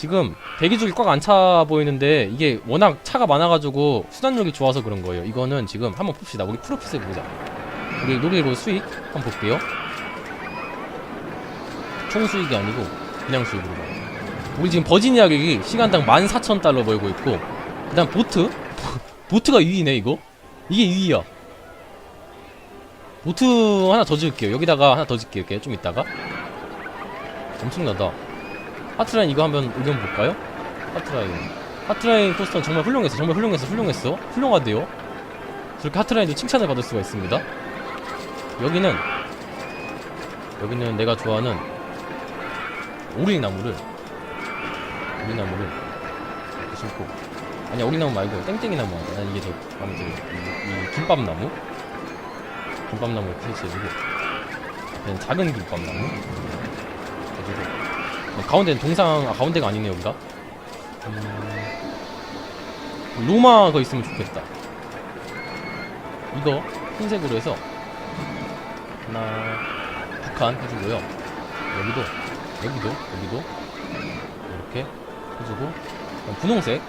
지금 대기줄이 꽉 안 차 보이는데 이게 워낙 차가 많아가지고 수단력이 좋아서 그런 거예요. 이거는 지금 한번 봅시다. 우리 프로핏 해보자. 우리 노리로 수익 한번 볼게요. 총 수익이 아니고 그냥 수익으로 봐. 우리 지금 버지니아 객이 시간당 14,000달러 벌고 있고 그다음 보트 보트가 2위네 이거 이게 2위야. 보트 하나 더 지을게요. 여기다가 하나 더 짓게요. 좀 이따가 엄청나다. 하트라인 이거 한번 의견 볼까요? 하트라인. 하트라인 코스터는 정말 훌륭했어. 정말 훌륭했어. 훌륭했어. 훌륭하대요. 저렇게 하트라인도 칭찬을 받을 수가 있습니다. 여기는 여기는 내가 좋아하는 오리나무를 오리나무를 심고. 아니야 오리나무 말고 땡땡이나무 하자. 난 이게 더 마음에 들어 이, 이 김밥나무? 김밥나무 이렇게 설치해주고. 앞에는 작은 김밥나무 해주고 어, 가운데는 동상 아 가운데가 아니네 여기가. 음, 로마가 있으면 좋겠다. 이거 흰색으로 해서 하나 북한 해주고요. 여기도 여기도 여기도 이렇게 해주고 분홍색.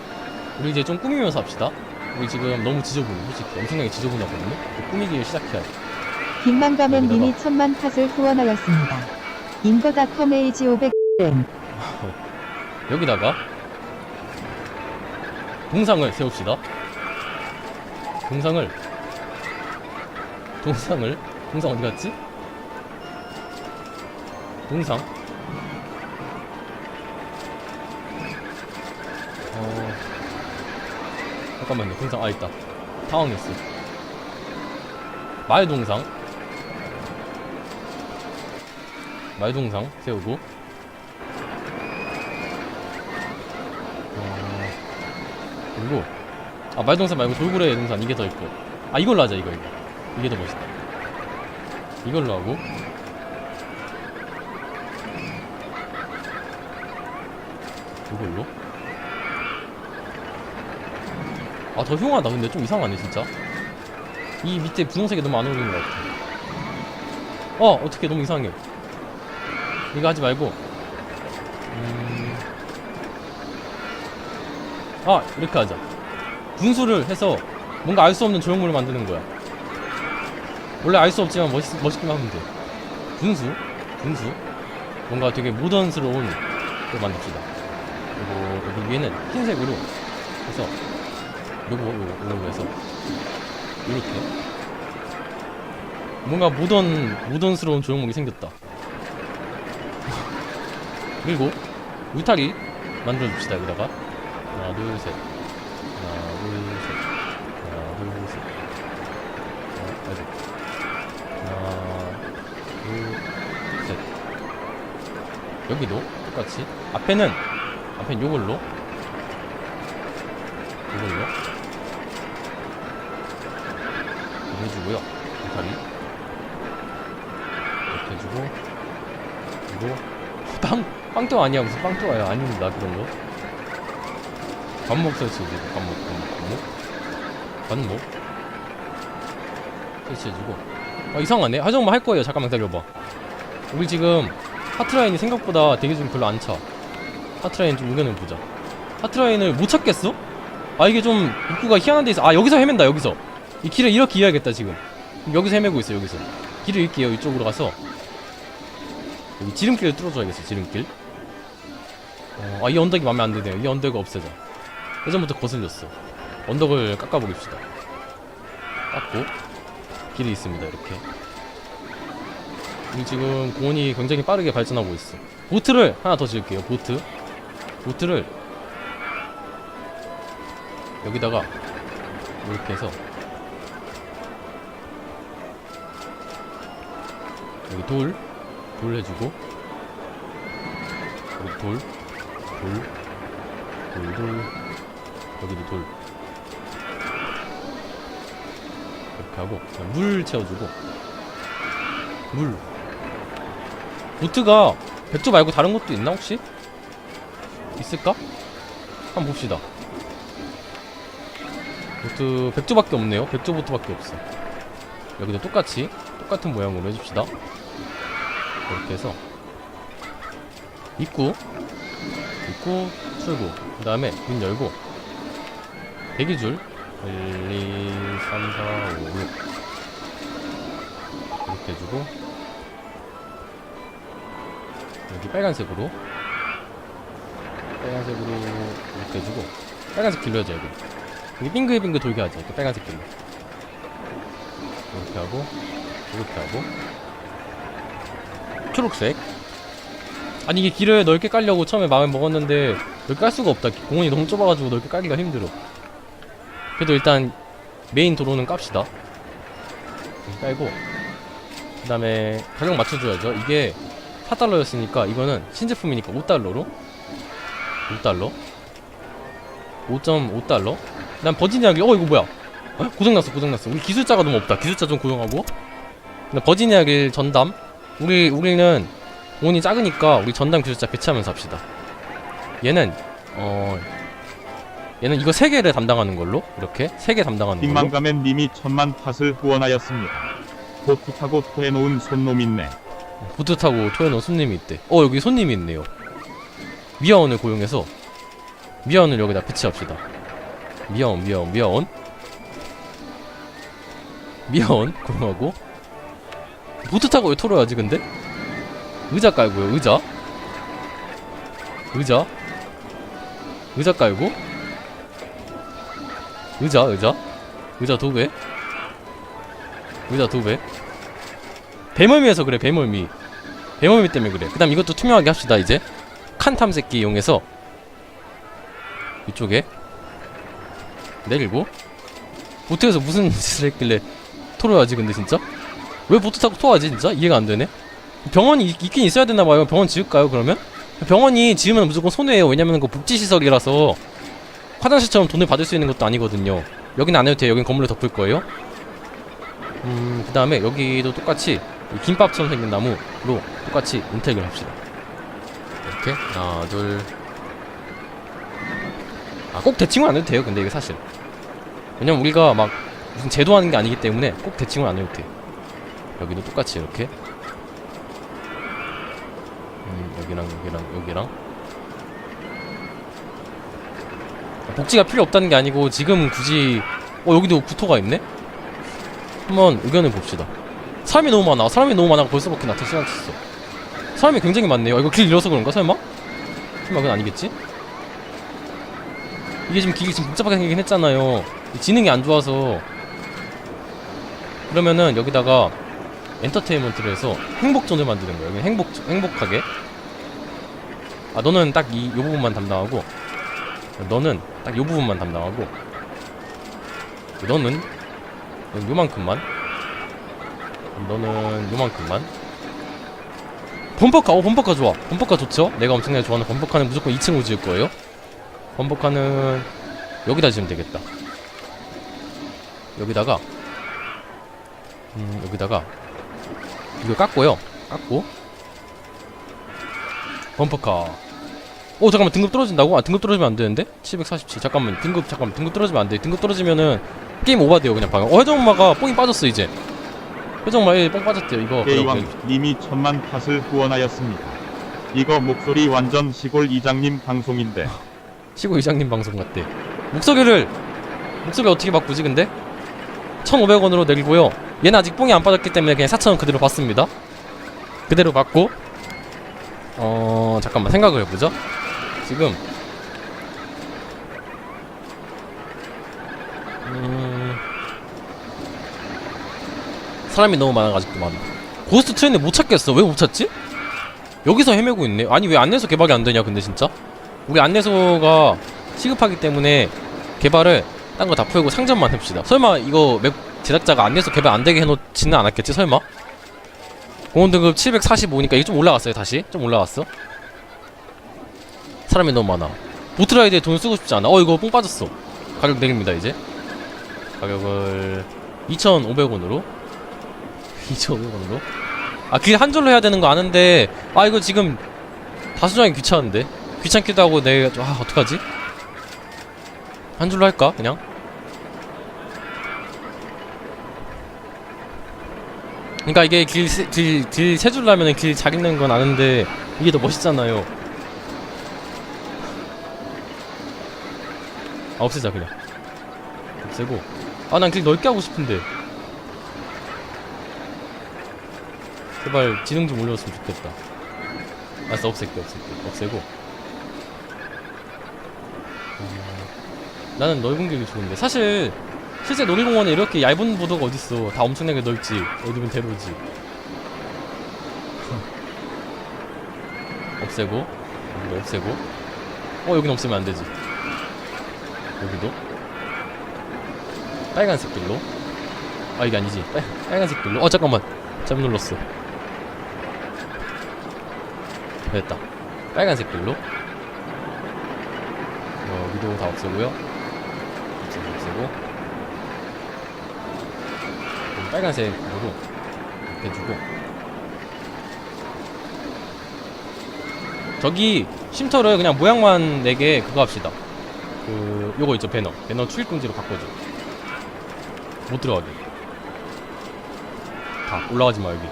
우리 이제 좀 꾸미면서 합시다. 우리 지금 너무 지저분해 솔직히. 엄청나게 지저분하거든요. 꾸미기를 시작해야 돼. 빅맘가면 여기다가. 님이 천만 팟을 후원하였습니다. 인거닷컴 에이지 500 여기다가? 동상을 세웁시다. 동상을. 동상을. 동상 어디 갔지? 동상. 어 잠깐만요. 동상 아 있다. 당황했어. 마의 동상. 마의 동상 세우고 그리고 아 말동산 말고 돌고래 동산 이게 더 있고. 아 이걸로 하자 이거 이거. 이게 더 멋있다. 이걸로 하고. 이걸로. 아 더 흉하다. 근데 좀 이상하네 진짜. 이 밑에 분홍색이 너무 안 어울리는 것 같아. 어 어떻게 너무 이상해. 이거 하지 말고 아 이렇게 하자. 분수를 해서 뭔가 알 수 없는 조형물을 만드는 거야. 원래 알 수 없지만 멋있, 멋있기만 하면 돼. 분수 분수. 뭔가 되게 모던스러운 걸 만듭시다. 그리고 여기 위에는 흰색으로 해서 요거 요거 요걸로 해서 이렇게. 뭔가 모던 모던스러운 조형물이 생겼다. 그리고 울타리 만들어줍시다 여기다가 하나 둘 셋. 하나 둘 셋. 하나 둘셋. 어, 아이고 하나 둘 셋. 여기도 똑같이? 앞에는? 앞에는 요걸로? 요걸로? 이렇게 해주고요. 울타리. 이렇게 해주고 그리고 빵! 빵도 아니야. 무슨 빵도 아야. 아닙니다. 그런 거 관목 설치해주고 관목 관목. 관목? 설치해주고. 아 이상하네. 하정만 할 거예요. 잠깐만 기다려봐. 우리 지금 하트라인이 생각보다 대기 중 별로 안차. 하트라인 좀 의견을 보자. 하트라인을 못 찾겠어? 아 이게 좀 입구가 희한한 데 있어. 아 여기서 헤맨다 여기서. 이 길을 이렇게 이어야겠다 지금. 여기서 헤매고 있어 여기서. 길을 잃게요 이쪽으로 가서. 여기 지름길을 뚫어줘야겠어 지름길. 어, 아이 언덕이 마음에 안 드네요. 이 언덕을 없애자 예전부터 거슬렸어. 언덕을 깎아보깁시다. 깎고 길이 있습니다 이렇게. 우리 지금 공원이 굉장히 빠르게 발전하고 있어. 보트를 하나 더 지을게요 보트. 보트를 여기다가 이렇게 해서 여기 돌, 돌 해주고 여기 돌, 돌, 돌, 돌 여기도 돌. 이렇게 하고 물 채워주고. 물. 보트가 백조 말고 다른 것도 있나 혹시? 있을까? 한번 봅시다. 보트 백조밖에 없네요. 백조 보트밖에 없어. 여기도 똑같이 똑같은 모양으로 해줍시다. 이렇게 해서. 입구. 입구 출구. 그 다음에 문 열고 대기줄. 1, 2, 3, 4, 5, 6 이렇게 해주고. 여기 빨간색으로. 빨간색으로 이렇게 해주고. 빨간색 해줘야 돼. 여기 빙글빙글 돌게 하자. 이렇게 빨간색 길로. 이렇게 하고 이렇게 하고. 초록색. 아니 이게 길을 넓게 깔려고 처음에 마음을 먹었는데 넓게 깔 수가 없다. 공원이 너무 좁아가지고 넓게 깔기가 힘들어 그래도 일단 메인 도로는 깝시다. 깔고 그 다음에 가격 맞춰줘야죠. 이게 4달러였으니까 이거는 신제품이니까 5달러로. 5달러. 5.5달러. 난 버지니아길 어 이거 뭐야? 어? 고장났어 고장났어. 우리 기술자가 너무 없다. 기술자 좀 고용하고. 근데 버지니아길 전담. 우리 우리는 돈이 작으니까 우리 전담 기술자 배치하면서 합시다. 얘는 어 얘는 이거 세 개를 담당하는 걸로 이렇게 세개 담당하는 걸로 빅망가맨 님이 천만 팟을 후원하였습니다. 보트 타고 토해놓은 손놈 있네. 보트 타고 토해놓은 손님이 있대. 어 여기 손님이 있네요. 미아원을 고용해서 미아원을 여기다 배치합시다. 미아원, 미아원, 미아원. 미아원 고용하고 보트 타고 왜 토로야지 근데? 의자 깔고요 의자. 의자. 의자 깔고 의자 의자? 의자 두 배. 의자 두 배. 배멀미해서 그래 배멀미. 배멀미 때문에 그래. 그 다음 이것도 투명하게 합시다 이제. 칸 탐색기 이용해서. 이쪽에. 내리고. 보트에서 무슨 짓을 했길래 토로야지 근데 진짜? 왜 보트 타고 토하지 진짜? 이해가 안 되네. 병원이 있, 있긴 있어야 되나 봐요. 병원 지을까요 그러면? 병원이 지으면 무조건 손해예요. 왜냐면 그 복지시설이라서 화장실처럼 돈을 받을 수 있는 것도 아니거든요 여기는 안 해도 돼요 여긴 건물로 덮을 거예요 음, 그 다음에 여기도 똑같이 이 김밥처럼 생긴 나무로 똑같이 인텍을 합시다. 이렇게 하나 둘. 아꼭 대칭은 안 해도 돼요. 근데 이게 사실 왜냐면 우리가 막 무슨 제도하는 게 아니기 때문에 꼭 대칭은 안 해도 돼. 여기도 똑같이 이렇게. 음, 여기랑 여기랑 여기랑. 복지가 필요 없다는 게 아니고 지금 굳이 어 여기도 구토가 있네. 한번 의견을 봅시다. 사람이 너무 많아. 사람이 너무 많아. 벌써 그렇게 나타 시작했어. 사람이 굉장히 많네요. 이거 길 잃어서 그런가 설마? 설마 그건 아니겠지? 이게 지금 길이 지금 복잡하게 생기긴 했잖아요. 이 지능이 안 좋아서 그러면은 여기다가 엔터테인먼트를 해서 행복존을 만드는 거예요. 행복 행복하게. 아 너는 딱 이 요 부분만 담당하고 너는 딱 요 부분만 담당하고 너는 넌 요만큼만 너는 요만큼만. 범퍼카 어 범퍼카 좋아. 범퍼카 좋죠? 내가 엄청나게 좋아하는 범퍼카는 무조건 2층 으로 지을 거예요. 범퍼카는 여기다 지으면 되겠다. 여기다가 음 여기다가 이거 깎고요. 깎고. 범퍼카 어 잠깐만 등급 떨어진다고? 아 등급 떨어지면 안 되는데? 747 잠깐만 등급 잠깐만 등급 떨어지면 안돼 등급 떨어지면은 게임 오바돼요 그냥 방금 어 회전마가 뽕이 빠졌어 이제 회전마 1뽕 빠졌대요 이거 게이왕 님이 천만 팟을 후원하였습니다. 이거 목소리 완전 시골 이장님 방송인데. 시고 이장님 방송 같대 목소리를 목소리 어떻게 바꾸지 근데? 1500원으로 내리고요 얘는 아직 뽕이 안 빠졌기 때문에 그냥 4000원 그대로 받습니다 그대로 받고 어 잠깐만 생각을 해보죠 지금 음 사람이 너무 많아가지고 많아 고스트 트레인을 못 찾겠어 왜 못 찾지? 여기서 헤매고 있네 아니 왜 안내소 개발이 안 되냐 근데 진짜 우리 안내소가 시급하기 때문에 개발을 딴 거 다 풀고 상점만 합시다. 설마 이거 맵 제작자가 안내소 개발 안 되게 해놓지는 않았겠지? 설마? 공원 등급 745니까 이게 좀 올라갔어요 다시 좀 올라갔어. 사람이 너무 많아. 보트라이드에 돈 쓰고 싶지 않아. 어 이거 뽕 빠졌어. 가격 내립니다 이제. 가격을 2,500원으로. 2,500원으로. 아길한 줄로 해야 되는 거 아는데 아 이거 지금 다수정하기 귀찮은데. 귀찮기도 하고 내가 좀, 아 어떡하지? 한 줄로 할까 그냥? 그러니까 이게 길 길 길 세 줄로 하면은 길 잘 있는 건 아는데 이게 더 멋있잖아요. 아 없애자 그냥. 없애고. 아난길 넓게 하고 싶은데. 제발 지능 좀 올려줬으면 좋겠다. 알았어 없앨게 없앨게. 없애고. 어, 나는 넓은 길이 좋은데. 사실 실제 놀이공원에 이렇게 얇은 보도가 어딨어. 다 엄청나게 넓지. 어디면 대로지. 없애고. 없애고. 어 여긴 없애면 안 되지 여기도? 빨간색 길로? 아 이게 아니지. 빨, 빨간색 길로? 어 잠깐만. 잘못 눌렀어. 됐다. 빨간색 길로? 어, 여기도 다 없애고요. 없애고 없애고. 그럼 빨간색으로 이렇게 해주고. 저기 쉼터를 그냥 모양만 내게 그거 합시다. 그 요거 있죠 배너. 배너 출입금지로 바꿔줘. 못 들어가게. 다 올라가지 마 여기.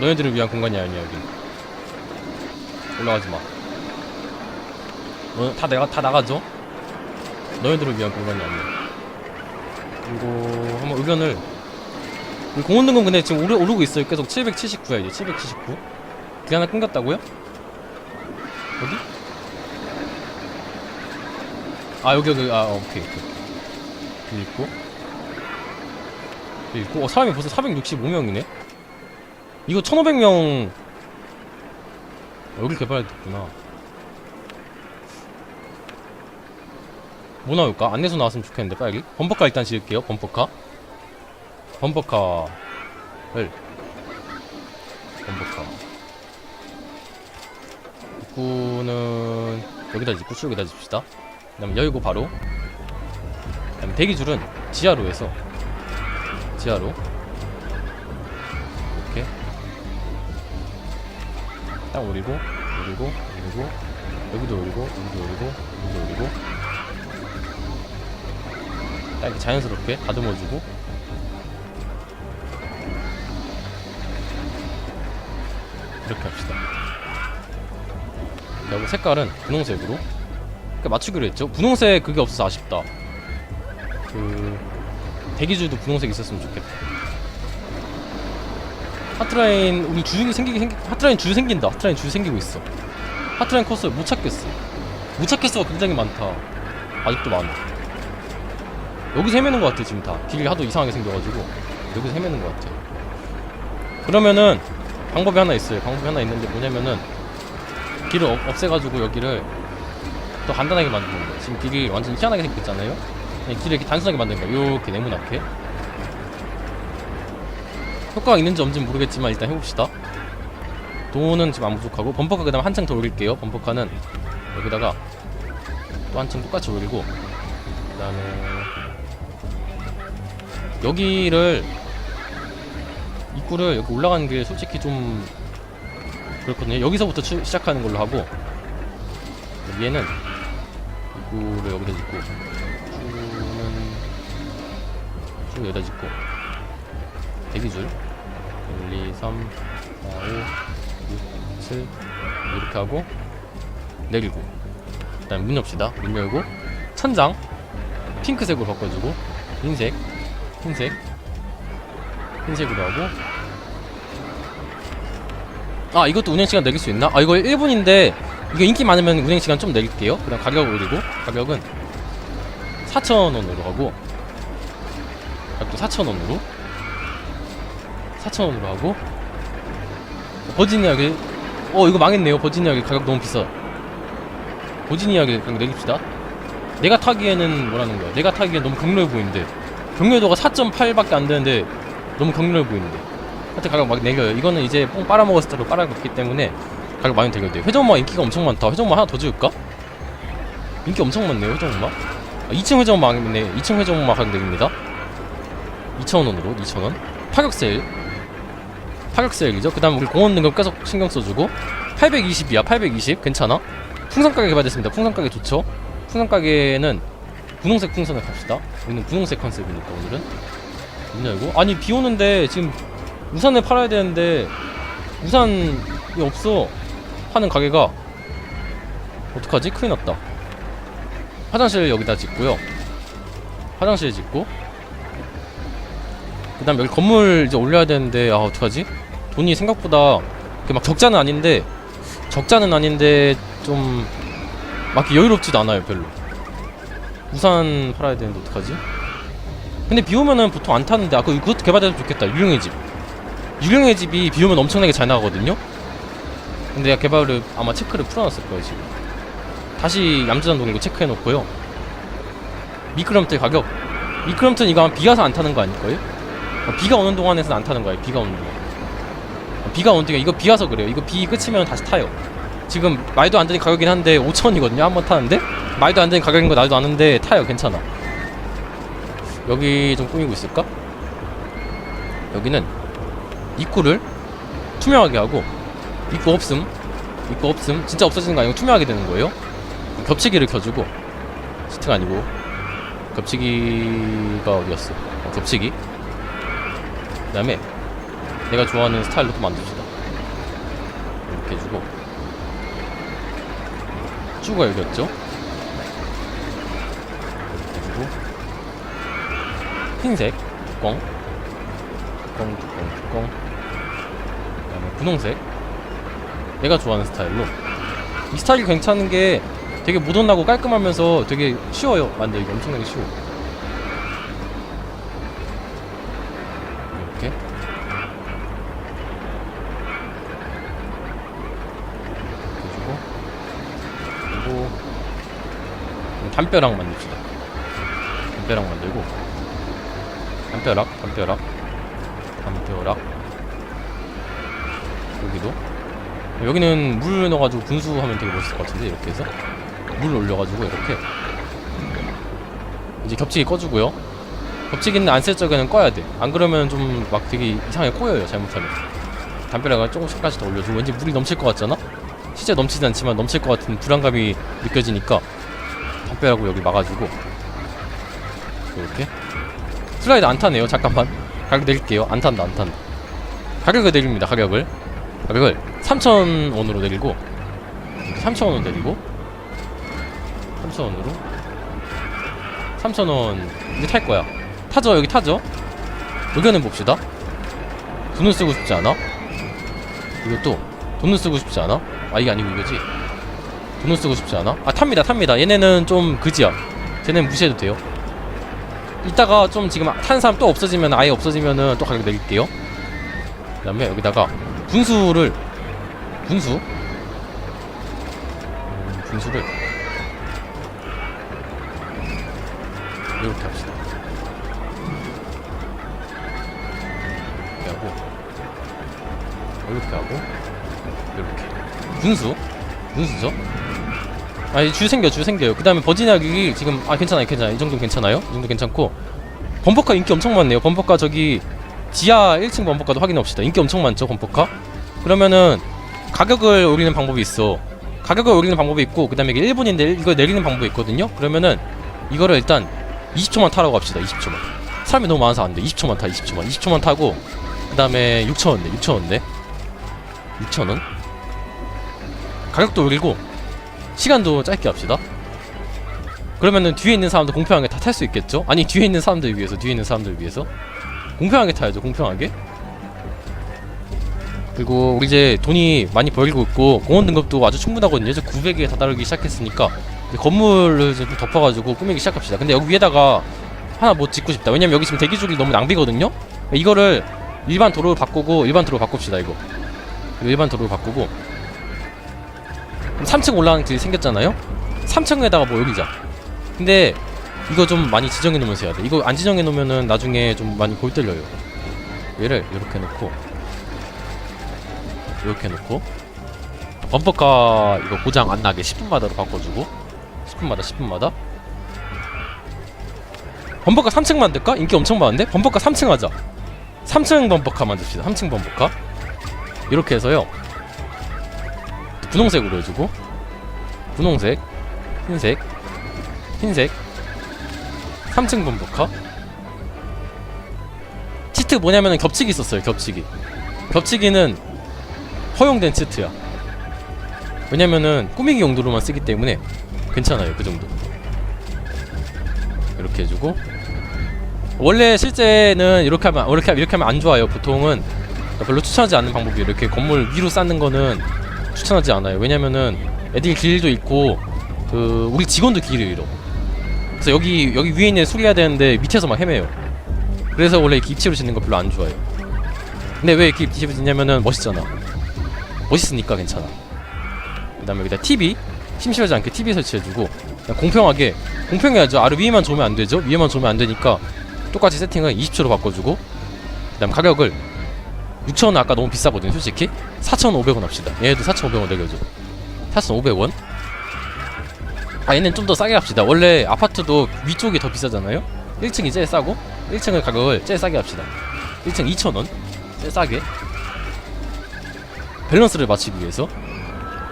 너희들을 위한 공간이 아니야 여기. 올라가지 마. 너, 다 내가 다 나가죠? 너희들을 위한 공간이 아니야. 그리고 한번 의견을. 우리 공원 등급 근데 지금 오르, 오르고 있어요. 계속 779야 이제. 779 그게 하나 끊겼다고요? 어디? 아 여기 여기 아 오케이 여기 있고. 여기 있고. 어 사람이 벌써 465명이네? 이거 1500명. 여기 개발했구나. 뭐 나올까? 안내서 나왔으면 좋겠는데 빨리. 범퍼카 일단 지을게요 범퍼카. 범퍼카를. 범퍼카. 입구는 여기다 짓고 쭉 여기다 짓읍시다 그 다음에 열고 바로. 그 다음에 대기줄은 지하로 해서. 지하로. 이렇게. 딱 올리고 올리고 올리고. 여기도 올리고 여기도 올리고 여기도 올리고. 딱 이렇게 자연스럽게 다듬어주고. 이렇게 합시다. 그리고 색깔은 분홍색으로 그러니까 맞추기로 했죠. 분홍색 그게 없어서 아쉽다. 그 대기줄도 분홍색 있었으면 좋겠다. 하트라인 우리 줄 생기기 생기 하트라인 줄 생긴다. 하트라인 줄 생기고 있어. 하트라인 코스 못 찾겠어. 못 찾겠어가 굉장히 많다. 아직도 많아. 여기서 헤매는 것 같아 지금 다. 길이 하도 이상하게 생겨가지고. 여기서 헤매는 것 같아. 그러면은 방법이 하나 있어요. 방법이 하나 있는데 뭐냐면은 길을 없, 없애가지고 여기를 더 간단하게 만드는 거야 지금 길이 완전 희한하게 생겼잖아요. 그냥 길을 이렇게 단순하게 만드는 거야 이렇게 네모나게. 효과가 있는지 없는지 모르겠지만 일단 해봅시다. 돈은 지금 안 부족하고 범퍼카 그 다음 한층 더 올릴게요. 범퍼카는. 여기다가 또 한층 똑같이 올리고 그 다음에 여기를 입구를 여기 올라가는 게 솔직히 좀 그렇거든요. 여기서부터 추- 시작하는 걸로 하고 얘는 입구를 여기다 짓고 줄은 쭉 여기다 짓고 대기줄 1, 2, 3, 4, 5, 6, 7 이렇게 하고 내리고 그 다음에 문 엽시다 문 열고 천장 핑크색으로 바꿔주고 흰색 흰색 흰색으로 하고 아 이것도 운행시간 내릴 수 있나? 아 이거 1분인데 이게 인기 많으면 운행 시간 좀 내릴게요. 그 다음 가격 올리고 가격은 4,000원으로 하고 가격도 4,000원으로 4,000원으로 하고. 버지니아 길 어 이거 망했네요. 버지니아 길 가격 너무 비싸. 버지니아 길 가격 내립시다. 내가 타기에는 뭐라는 거야? 내가 타기엔 너무 경로해 보이는데. 경로도가 4.8밖에 안 되는데 너무 경로해 보이는데. 하여튼 가격 막 내려요. 이거는 이제 뽕 빨아먹었을 때로 빨아먹기 때문에 가격 많이 되거든요 회전목마 인기가 엄청 많다. 회전목마 하나 더 지을까? 인기 엄청 많네요 회전목마. 아, 2층 회전목마 있네 2층 회전목마 가격 내립니다. 2,000원으로 2,000원. 파격 세일. 파격 세일이죠. 그 다음 우리 공원 등급 계속 신경 써주고. 820이야 820 괜찮아? 풍선 가게 개발됐습니다. 풍선 가게 좋죠? 풍선 가게는 분홍색 풍선을 갑시다. 우리는 분홍색 컨셉이니까 오늘은. 문 열고 아니 비 오는데 지금 우산을 팔아야 되는데 우산이 없어 파는 가게가 어떡하지 큰일 났다 화장실 여기다 짓고요. 화장실 짓고 그 다음 여기 건물 이제 올려야 되는데 아 어떡하지? 돈이 생각보다 막 적자는 아닌데 적자는 아닌데 좀 막 여유롭지도 않아요 별로. 우산 팔아야 되는데 어떡하지? 근데 비 오면은 보통 안 타는데 아까 그것도 개발돼서 좋겠다 유령의 집. 유령의 집이 비 오면 엄청나게 잘 나가거든요. 근데 내가 개발을 아마 체크를 풀어놨을 거예요 지금. 다시 얌전한 동이고 체크해놓고요. 미끄럼틀 가격. 미끄럼틀 이거 아마 비 와서 안 타는 거 아닐까요? 어, 비가 오는 동안에서는 안 타는 거예요. 비가 오는 동안. 어, 비가 오는 동안 이거 비 와서 그래요. 이거 비 끝이면 다시 타요. 지금 말도 안 되는 가격이긴 한데 5천원이거든요. 한 번 타는데 말도 안 되는 가격인 거 나도 아는데 타요. 괜찮아. 여기 좀 꾸미고 있을까? 여기는 입구를 투명하게 하고 입구 없음 입구 없음 진짜 없어지는 거 아니고 투명하게 되는 거예요. 겹치기를 켜주고 시트가 아니고 겹치기가 어디였어? 어, 겹치기. 그 다음에 내가 좋아하는 스타일로 또 만듭시다. 이렇게 해주고 쭈가 여기였죠? 해주고 흰색 뚜껑 뚜껑 뚜껑 뚜껑 그 다음에 분홍색 내가 좋아하는 스타일로. 이 스타일이 괜찮은 게 되게 모던하고 깔끔하면서 되게 쉬워요. 만들기 엄청나게 쉬워. 이렇게. 해주고 그리고 담벼락 만듭시다. 담벼락 만들고. 담벼락 담벼락. 담벼락. 여기도 여기는 물 넣어가지고 분수하면 되게 멋있을 것 같은데 이렇게 해서? 물 올려가지고 이렇게. 이제 겹치기 꺼주고요. 겹치기는 안 쓸 적에는 꺼야 돼안 그러면 좀 막 되게 이상하게 꼬여요 잘못하면. 담벼락을 조금씩까지 더 올려주고. 왠지 물이 넘칠 것 같잖아? 실제 넘치지 않지만 넘칠 것 같은 불안감이 느껴지니까 담벼락을 여기 막아주고. 이렇게. 슬라이드 안 타네요 잠깐만. 가격 내릴게요. 안 탄다 안 탄다. 가격을 내립니다 가격을. 가격을 3,000원으로 내리고 3,000원으로 내리고 3,000원으로. 3,000원 이제 탈 거야. 타죠 여기 타죠? 의견을 봅시다. 돈을 쓰고 싶지 않아? 이것도 돈을 쓰고 싶지 않아? 아 이게 아니고 이거지? 돈을 쓰고 싶지 않아? 아 탑니다 탑니다. 얘네는 좀 그지야. 쟤네는 무시해도 돼요. 이따가 좀 지금 타는 사람 또 없어지면 아예 없어지면은 또 가격 내릴게요. 그 다음에 여기다가 분수를 분수? 음, 분수를 이렇게 합시다. 이렇게 하고 이렇게 하고 이렇게. 분수? 분수죠? 아니 줄 생겨 줄 생겨요. 그 다음에 버지나기 지금 아 괜찮아요 괜찮아요. 이 정도 괜찮아요? 이 정도 괜찮고. 범퍼카 인기 엄청 많네요. 범퍼카 저기 지하 1층 범퍼카도 확인해봅시다. 인기 엄청 많죠 범퍼카? 그러면은 가격을 올리는 방법이 있어. 가격을 올리는 방법이 있고 그 다음에 이게 1분인데 이거 내리는 방법이 있거든요. 그러면은 이거를 일단 20초만 타라고 합시다. 20초만. 사람이 너무 많아서 안돼. 20초만 타 20초만. 20초만 타고 그 다음에 6천원대 6천원대 6천원? 가격도 올리고 시간도 짧게 합시다. 그러면은 뒤에 있는 사람도 공평하게 다 탈 수 있겠죠? 아니 뒤에 있는 사람들 위해서 뒤에 있는 사람들 위해서? 공평하게 타야죠 공평하게 그리고 우리 이제 돈이 많이 벌고 있고 공원 등급도 아주 충분하거든요. 이제 900에 다다르기 시작했으니까 건물을 좀 덮어가지고 꾸미기 시작합시다. 근데 여기 위에다가 하나 뭐 짓고 싶다. 왜냐면 여기 지금 대기 줄이 너무 낭비거든요. 이거를 일반 도로로 바꾸고 일반 도로 바꿉시다 이거. 일반 도로로 바꾸고. 3층 올라가는 길이 생겼잖아요? 3층에다가 뭐 여기자. 근데 이거 좀 많이 지정해 놓으면서 해야 돼. 이거 안 지정해 놓으면은 나중에 좀 많이 골 때려요. 얘를 이렇게 놓고 이렇게 놓고 범퍼카 이거 고장 안 나게 10분마다로 바꿔주고 10분마다 10분마다? 범퍼카 3층 만들까? 인기 엄청 많은데? 범퍼카 3층 하자. 3층 범퍼카 만듭시다. 3층 범퍼카. 이렇게 해서요. 분홍색으로 해주고 분홍색 흰색 흰색. 3층 범퍼카. 치트 뭐냐면은 겹치기 있었어요 겹치기. 겹치기는 허용된 치트야 왜냐면은 꾸미기 용도로만 쓰기 때문에 괜찮아요 그 정도 이렇게 해주고 원래 실제는 이렇게 하면 이렇게 이렇게 하면 안 좋아요. 보통은 별로 추천하지 않는 방법이 이렇게 건물 위로 쌓는 거는 추천하지 않아요. 왜냐면은 애들이 길도 잃고 그 우리 직원도 길을 잃어. 그래서 여기 여기 위에 있는 수리해야 되는데 밑에서 막 헤매요. 그래서 원래 이렇게 입체로 짓는 거 별로 안 좋아해요. 근데 왜 이렇게 입체로 짓냐면은 멋있잖아. 멋있으니까 괜찮아. 그 다음에 여기다 TV 심심하지 않게 TV 설치해주고 그냥 공평하게 공평해야죠. 아래 위에만 좋으면 안 되죠. 위에만 좋으면 안 되니까 똑같이 세팅을 20초로 바꿔주고 그 다음 가격을 6,000원 아까 너무 비싸거든 솔직히 4,500원 합시다. 얘도 4,500원 내겨줘. 4,500원. 아 얘는 좀 더 싸게 합시다. 원래 아파트도 위쪽이 더 비싸잖아요. 1층이 제일 싸고 1층의 가격을 제일 싸게 합시다. 1층 2,000원 제일 싸게. 밸런스를 맞추기 위해서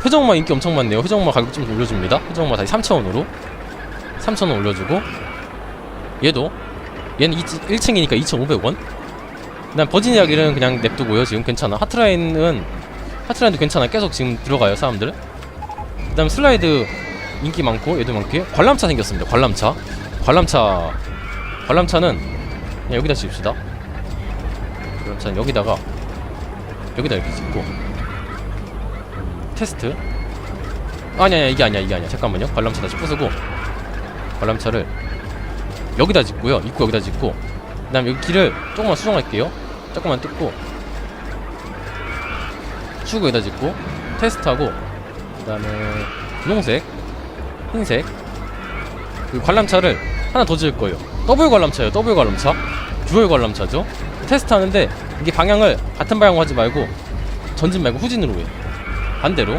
회전목마 인기 엄청 많네요. 회전목마 가격 좀 올려줍니다. 회전목마 다시 3,000원으로 3,000원 올려주고 얘도 얘는 1층이니까 2,500원. 그다음 버지니아길은 그냥 냅두고요. 지금 괜찮아. 하트라인은 하트라인도 괜찮아. 계속 지금 들어가요 사람들. 그 다음 슬라이드 인기 많고 얘도 많고요. 관람차 생겼습니다. 관람차. 관람차 관람차는 여기다 칩시다. 관람차는 여기다가 여기다 이렇게 짓고 테스트? 아니 아니 이게 아니야 이게 아니야. 잠깐만요. 관람차 다시 부수고. 관람차를 여기다 짓고요. 입구 여기다 짓고. 그 다음 여기 길을 조금만 수정할게요. 조금만 뜯고. 출구 여기다 짓고. 테스트하고. 그 다음에 분홍색 흰색. 그 관람차를 하나 더 지을 거예요. 더블 관람차예요. 더블 관람차. 듀얼 관람차죠. 테스트하는데 이게 방향을 같은 방향으로 하지 말고 전진 말고 후진으로 해 반대로.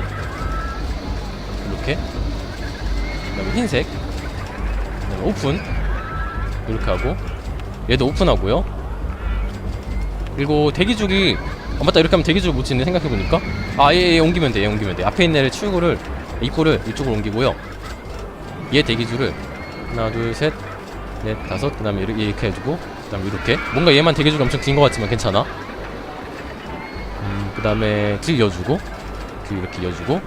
이렇게. 그다음에 흰색. 그다음에 오픈. 이렇게 하고. 얘도 오픈하고요. 그리고 대기줄이 아 맞다. 이렇게 하면 대기줄 못 짓네 생각해보니까. 아예 예, 옮기면 돼얘 옮기면 돼. 앞에 있는 애를 출구를 입구를 이쪽으로 옮기고요. 얘 대기줄을 하나 둘셋 넷 다섯. 그 다음에 이렇게, 이렇게 해주고 그 다음에 이렇게. 뭔가 얘만 대기줄 엄청 긴 것 같지만 괜찮아. 음, 그 다음에 길 이어주고 길 이렇게 이어주고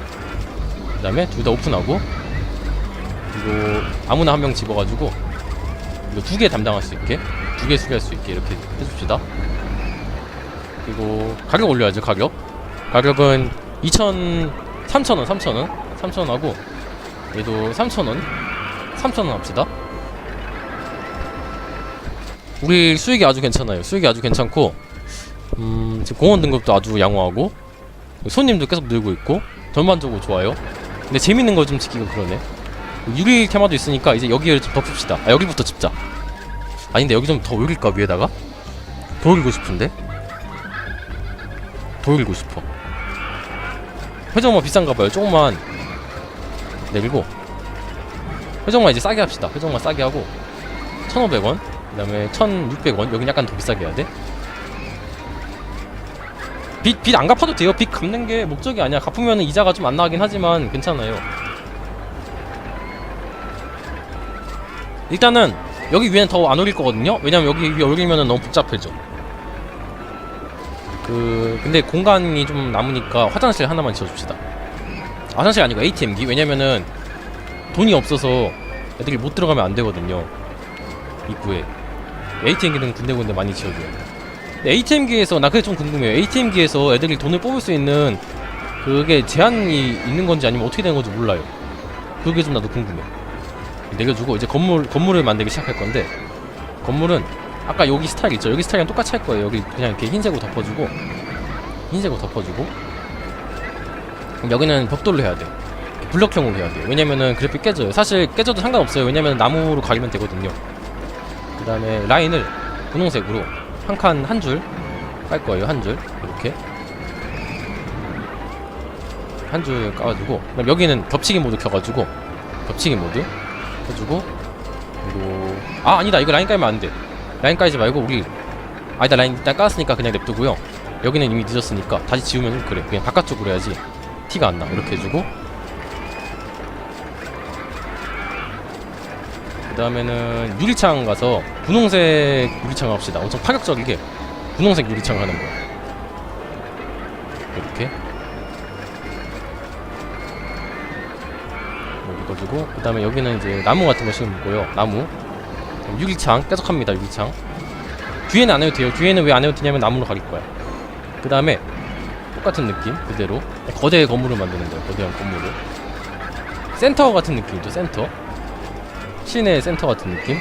그 다음에 둘 다 오픈하고 그리고 아무나 한 명 집어가지고 이거 두 개 담당할 수 있게 두 개 수리할 수 있게 이렇게 해줍시다. 그리고 가격 올려야죠 가격. 가격은 2천 3천원 3천원. 3천원 하고 얘도 3천원 3천원 합시다. 우리 수익이 아주 괜찮아요. 수익이 아주 괜찮고 음 지금 공원 등급도 아주 양호하고 손님도 계속 늘고 있고 전반적으로 좋아요. 근데 재밌는 걸좀 짓기가 그러네. 유리 테마도 있으니까 이제 여기를 좀 덮읍시다. 아 여기부터 집자. 아닌데 여기 좀 더 올릴까 위에다가? 더 올리고 싶은데? 더 올리고 싶어. 회전목 비싼가 봐요. 조금만 내리고. 회전목 이제 싸게 합시다. 회전목 싸게 하고. 1500원. 그 다음에 1600원. 여긴 약간 더 비싸게 해야 돼 빚, 빚 안 갚아도 돼요. 빚 갚는 게 목적이 아니야. 갚으면 이자가 좀 안 나가긴 하지만 괜찮아요. 일단은 여기 위에는 더안 올릴 거거든요. 왜냐면 여기 위에 올리면 너무 복잡해져. 그 근데 공간이 좀 남으니까 화장실 하나만 지어줍시다. 아, 화장실 아니고 ATM기. 왜냐면은 돈이 없어서 애들이 못 들어가면 안 되거든요. 입구에. ATM기는 군데군데 많이 지어줘요. ATM기에서 나 그게 좀 궁금해요. ATM기에서 애들이 돈을 뽑을 수 있는 그게 제한이 있는 건지 아니면 어떻게 되는 건지 몰라요. 그게 좀 나도 궁금해. 내려주고 이제 건물 건물을 만들기 시작할 건데 건물은 아까 여기 스타일 있죠. 여기 스타일이랑 똑같이 할 거예요. 여기 그냥 이렇게 흰색으로 덮어주고 흰색으로 덮어주고 여기는 벽돌로 해야 돼. 블럭형으로 해야 돼. 왜냐면은 그래픽 깨져요. 사실 깨져도 상관없어요. 왜냐면 나무로 가리면 되거든요. 그 다음에 라인을 분홍색으로 한 칸 한 줄? 깔 거예요 한 줄. 이렇게. 한 줄 까가지고. 그럼 여기는 겹치기 모드 켜가지고 겹치기 모드 해주고 그리고 아 아니다. 이거 라인 깔면 안돼. 라인 깔지 말고 우리 아니다 라인 일단 깔았으니까 그냥 냅두고요. 여기는 이미 늦었으니까 다시 지우면 좀 그래. 그냥 바깥쪽으로 해야지 티가 안 나. 이렇게 해주고 다음에는 유리창 가서 분홍색 유리창 합시다. 엄청 파격적이게 분홍색 유리창 하는 거야. 이렇게. 여기 꺼주고 그 다음에 여기는 이제 나무 같은 거 심고요. 나무. 유리창 계속 합니다 유리창. 뒤에는 안 해도 돼요. 뒤에는 왜 안 해도 되냐면 나무로 가릴 거야. 그 다음에 똑같은 느낌 그대로. 거대 건물을 만드는 거예요. 거대한 건물을. 센터 같은 느낌이죠 센터 시내 센터 같은 느낌?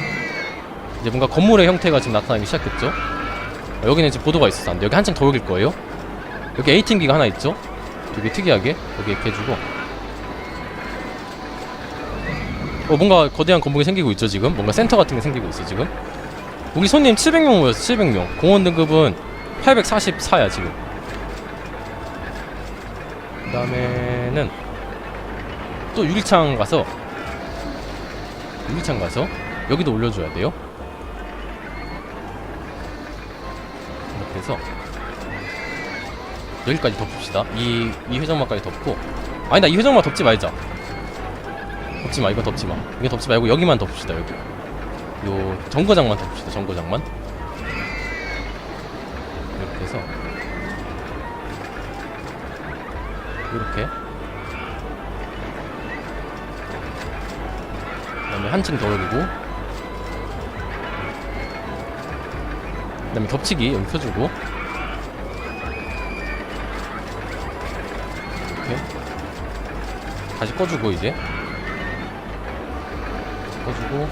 이제 뭔가 건물의 형태가 지금 나타나기 시작했죠? 어, 여기는 지금 보도가 있었어 안돼 여기 한층 더 올릴 거예요. 여기 A팀기가 하나 있죠? 되게 특이하게 여기 이렇게 해주고. 어 뭔가 거대한 건물이 생기고 있죠 지금? 뭔가 센터 같은 게 생기고 있어 지금? 우리 손님 700명 모였어? 700명. 공원 등급은 844야 지금. 그 다음에는 또 유리창 가서 유리창 가서 여기도 올려줘야 돼요. 이렇게 해서 여기까지 덮읍시다. 이, 이 회전막까지 덮고. 아니다 이 회전막 덮지 말자. 덮지 마. 이거 덮지 마. 이거 덮지 말고 여기만 덮읍시다 여기. 요 정거장만 덮읍시다 정거장만. 이렇게 해서. 이렇게 그다음에 한층 더 올리고 그다음에 겹치기 여기 켜주고. 이렇게. 다시 꺼주고 이제. 꺼주고.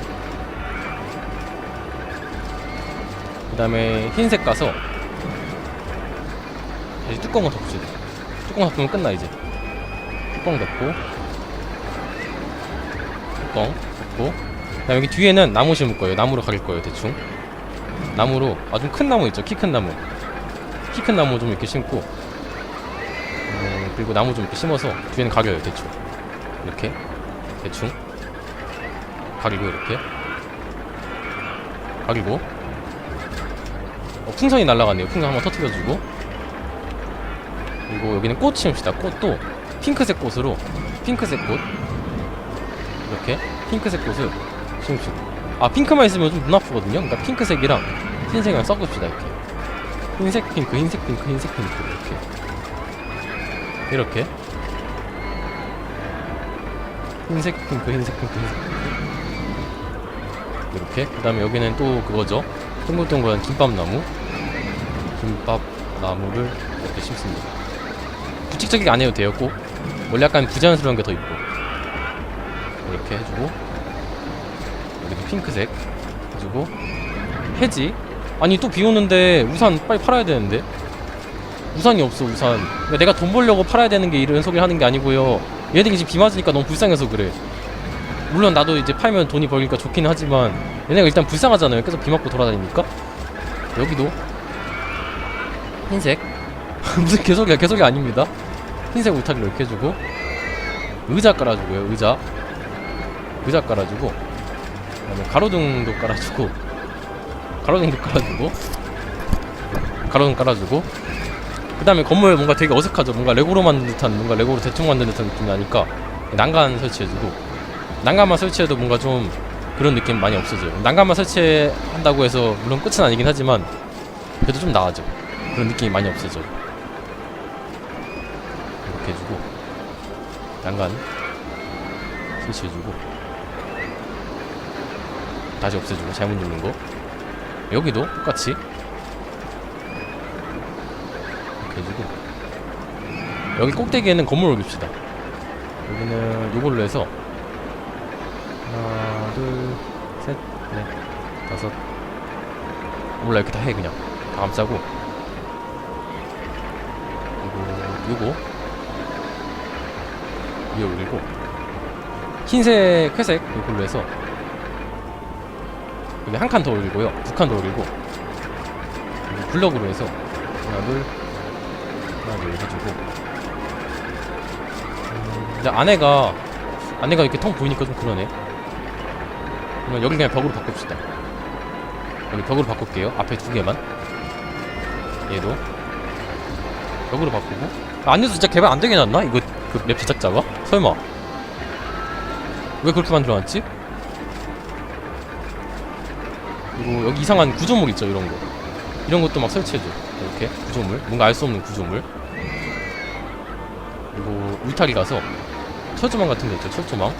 그 다음에 흰색 가서 다시 뚜껑을 덮읍시다 뚜껑 덮으면 끝나 이제. 뚜껑 덮고. 뚜껑 덮고 그 다음에 여기 뒤에는 나무 심을 거예요. 나무로 가릴 거예요 대충. 나무로 아주 큰 나무 있죠. 키 큰 나무. 키 큰 나무 좀 이렇게 심고 음, 그리고 나무 좀 이렇게 심어서 뒤에는 가려요 대충. 이렇게. 대충. 가리고 이렇게. 가리고. 어, 풍선이 날아갔네요. 풍선 한번 터트려주고. 그리고 여기는 꽃 심읍시다. 꽃도 핑크색 꽃으로 핑크색 꽃. 이렇게 핑크색 꽃을 심읍시다 아 핑크만 있으면 좀 눈 아프거든요? 그러니까 핑크색이랑 흰색이랑 섞읍시다 이렇게. 흰색 핑크 흰색 핑크 흰색 핑크 이렇게. 이렇게. 흰색 핑크 흰색 핑크 흰색 핑크. 이렇게. 그 다음에 여기는 또 그거죠. 동글동글한 김밥나무. 김밥나무를 이렇게 심습니다. 규칙적이게 안 해도 꼭. 원래 약간 부자연스러운 게 더 이뻐 이렇게 해주고 핑크색. 해주고. 해지. 아니 또 비 오는데 우산 빨리 팔아야 되는데. 우산이 없어 우산. 그러니까 내가 돈 벌려고 팔아야 되는 게 이런 소리를 하는 게 아니고요. 얘네들이 지금 비 맞으니까 너무 불쌍해서 그래. 물론 나도 이제 팔면 돈이 벌니까 좋긴 하지만 얘네가 일단 불쌍하잖아요. 계속 비 맞고 돌아다니니까. 여기도. 흰색. 무슨 개소리야 개소리 아닙니다. 흰색 울타리를 이렇게 해주고. 의자 깔아주고요 의자. 의자 깔아주고 그다음에 가로등도 깔아주고 가로등도 깔아주고 가로등 깔아주고. 그 다음에 건물 뭔가 되게 어색하죠. 뭔가 레고로 만든 듯한 뭔가 레고로 대충 만든 듯한 느낌이 나니까 난간 설치해주고. 난간만 설치해도 뭔가 좀 그런 느낌 많이 없어져요. 난간만 설치한다고 해서 물론 끝은 아니긴 하지만 그래도 좀 나아져. 그런 느낌이 많이 없어져. 이렇게 해주고 난간 설치해주고 다시 없애주고 잘못 누른 거. 여기도 똑같이. 이렇게 해주고. 여기 꼭대기에는 건물 올립시다. 여기는 요걸로 해서. 하나 둘셋넷 다섯. 몰라 이렇게 다 해 그냥. 다 감싸고. 그리고 요거. 위에 올리고. 흰색 회색 요걸로 해서 여기 한칸 더 올리고요. 두 칸 더 올리고. 블럭으로 해서 하나 둘 하나 둘 해주고. 음, 근데 안에가 안에가 이렇게 텅 보이니까 좀 그러네. 그러면 여기 그냥 벽으로 바꿉시다. 여기 벽으로 바꿀게요. 앞에 두 개만. 얘도. 벽으로 바꾸고. 아, 안에서 진짜 개발 안 되게 놨나? 이거 그 맵 제작자가? 설마. 왜 그렇게 만들어놨지? 그리고 여기 이상한 구조물 있죠 이런 거. 이런 것도 막 설치해줘. 이렇게 구조물. 뭔가 알 수 없는 구조물. 그리고 울타리 가서 철조망 같은 거 있죠 철조망